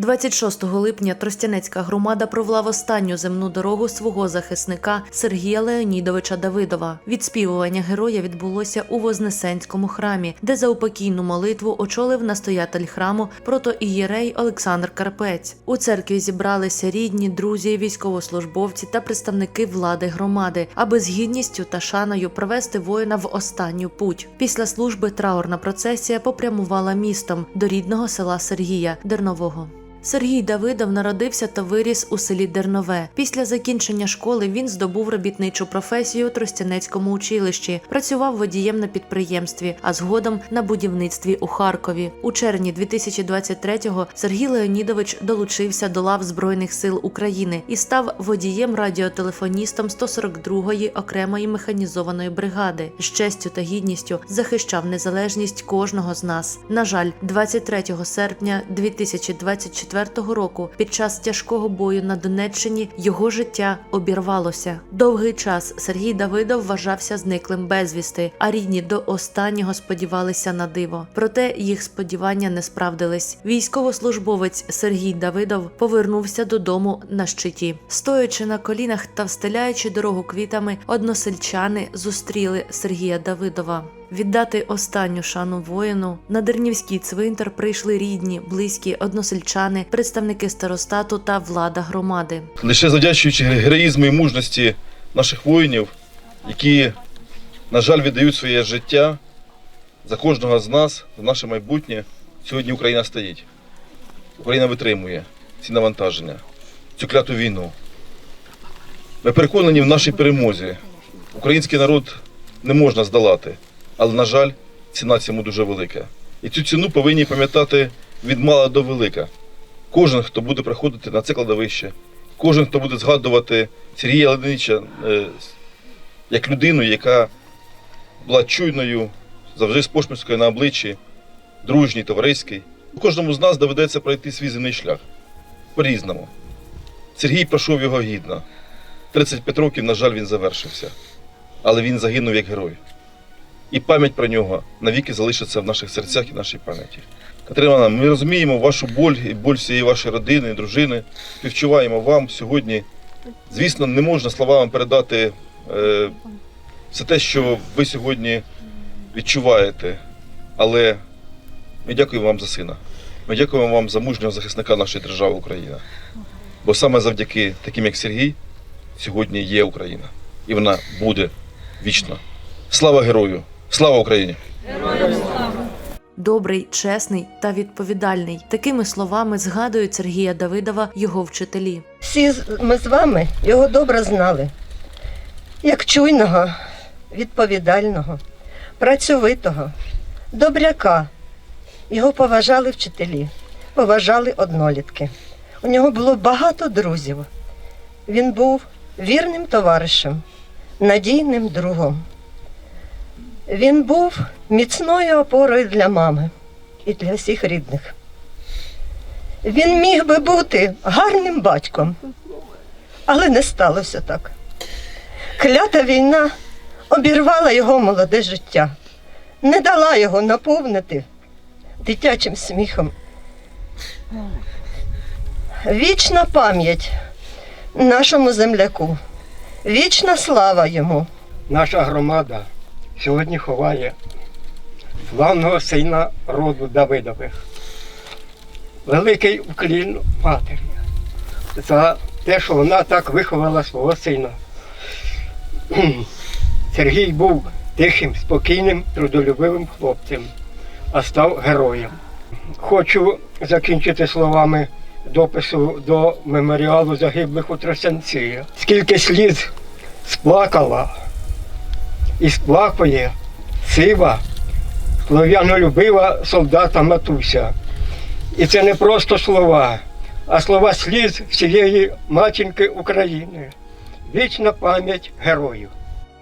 26 липня Тростянецька громада провела в останню земну дорогу свого захисника Сергія Леонідовича Давидова. Відспівування героя відбулося у Вознесенському храмі, де за упокійну молитву очолив настоятель храму протоієрей Олександр Карпець. У церкві зібралися рідні, друзі, військовослужбовці та представники влади громади, аби з гідністю та шаною провести воїна в останню путь. Після служби траурна процесія попрямувала містом до рідного села Сергія Дернового. Сергій Давидов народився та виріс у селі Дернове. Після закінчення школи він здобув робітничу професію у Тростянецькому училищі, працював водієм на підприємстві, а згодом на будівництві у Харкові. У червні 2023-го Сергій Леонідович долучився до лав Збройних сил України і став водієм радіотелефоністом 142-ї окремої механізованої бригади. З честю та гідністю захищав незалежність кожного з нас. На жаль, 23 серпня 2024 року, під час тяжкого бою на Донеччині, його життя обірвалося. Довгий час Сергій Давидов вважався зниклим безвісти, а рідні до останнього сподівалися на диво. Проте їх сподівання не справдились. Військовослужбовець Сергій Давидов повернувся додому на щиті. Стоячи на колінах та встеляючи дорогу квітами, односельчани зустріли Сергія Давидова. Віддати останню шану воїну на Дернівський цвинтар прийшли рідні, близькі, односельчани, представники старостату та влада громади. Лише завдячуючи героїзму і мужності наших воїнів, які, на жаль, віддають своє життя за кожного з нас, за наше майбутнє, сьогодні Україна стоїть. Україна витримує ці навантаження, цю кляту війну. Ми переконані в нашій перемозі. Український народ не можна здолати, але, на жаль, ціна цьому дуже велика. І цю ціну повинні пам'ятати від мала до велика. Кожен, хто буде приходити на це кладовище, кожен, хто буде згадувати Сергія Леонидовича е, як людину, яка була чуйною, завжди з посмішкою на обличчі, дружній, товариський. Кожному з нас доведеться пройти свій земний шлях по-різному. Сергій пройшов його гідно. 35 років, на жаль, він завершився. Але він загинув як герой. І пам'ять про нього навіки залишиться в наших серцях і нашій пам'яті. Катерина, ми розуміємо вашу боль і боль всієї вашої родини, дружини. Співчуваємо вам сьогодні. Звісно, не можна словами передати е, все те, що ви сьогодні відчуваєте. Але ми дякуємо вам за сина. Ми дякуємо вам за мужнього захисника нашої держави Україна. Бо саме завдяки таким, як Сергій, сьогодні є Україна. І вона буде вічно. Слава герою! Слава Україні! Героям слава! Добрий, чесний та відповідальний. Такими словами згадують Сергія Давидова його вчителі. Всі ми з вами його добре знали, як чуйного, відповідального, працьовитого, добряка. Його поважали вчителі, поважали однолітки. У нього було багато друзів. Він був вірним товаришем, надійним другом. Він був міцною опорою для мами і для всіх рідних. Він міг би бути гарним батьком, але не сталося так. Клята війна обірвала його молоде життя, не дала його наповнити дитячим сміхом. Вічна пам'ять нашому земляку, вічна слава йому. наша громада сьогодні ховає славного сина роду Давидових. Великий уклін матері за те, що вона так виховала свого сина. Сергій був тихим, спокійним, трудолюбивим хлопцем, а став героєм. Хочу закінчити словами допису до меморіалу загиблих у Тросянці. Скільки сліз сплакала і сплакує сива, слов'янолюбива солдата Матуся. І це не просто слова, а слова сліз всієї матінки України. Вічна пам'ять героїв.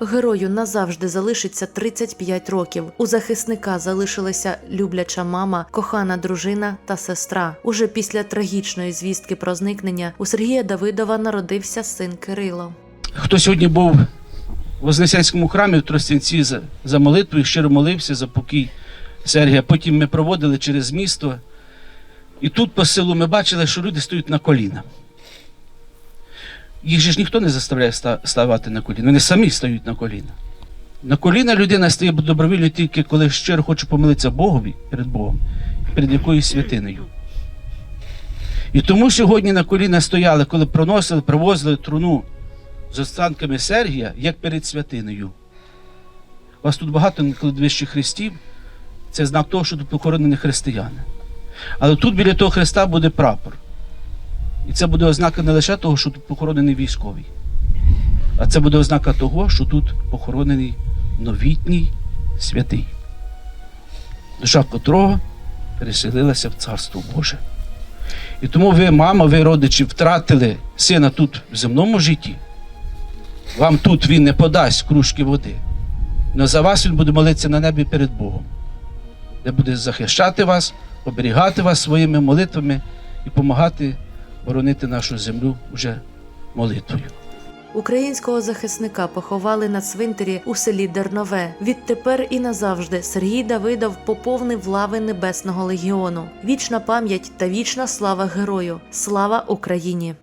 Герою назавжди залишиться 35 років. У захисника залишилася любляча мама, кохана дружина та сестра. Уже після трагічної звістки про зникнення у Сергія Давидова народився син Кирило. хто сьогодні був в Вознесенському храмі в Тростянці за, за молитвою, щиро молився за покій Сергія. Потім ми проводили через місто І тут по селу ми бачили, що люди стоять на коліна. Їх же ж ніхто не заставляє ставати на коліна. Вони самі стають на коліна. На коліна людина стає добровільно тільки коли щиро хоче помилитися Богові перед Богом, перед якоюсь святинею. І тому сьогодні на коліна стояли, коли проносили, привозили труну з останками Сергія, як перед святинею. У вас тут багато кладовищих хрестів, це знак того, що тут похоронені християни. Але тут біля того хреста буде прапор. І це буде ознака не лише того, що тут похоронений військовий, а це буде ознака того, що тут похоронений новітній святий, душа котрого переселилася в Царство Боже. І тому ви, мама, ви, родичі, втратили сина тут в земному житті. Вам тут він не подасть кружки води. Але за вас він буде молитися на небі перед Богом, де буде захищати вас, оберігати вас своїми молитвами і допомагати боронити нашу землю вже молитвою. Українського захисника поховали на цвинтарі у селі Дернове. Відтепер і назавжди Сергій Давидов поповнив лави Небесного легіону. Вічна пам'ять та вічна слава герою. Слава Україні!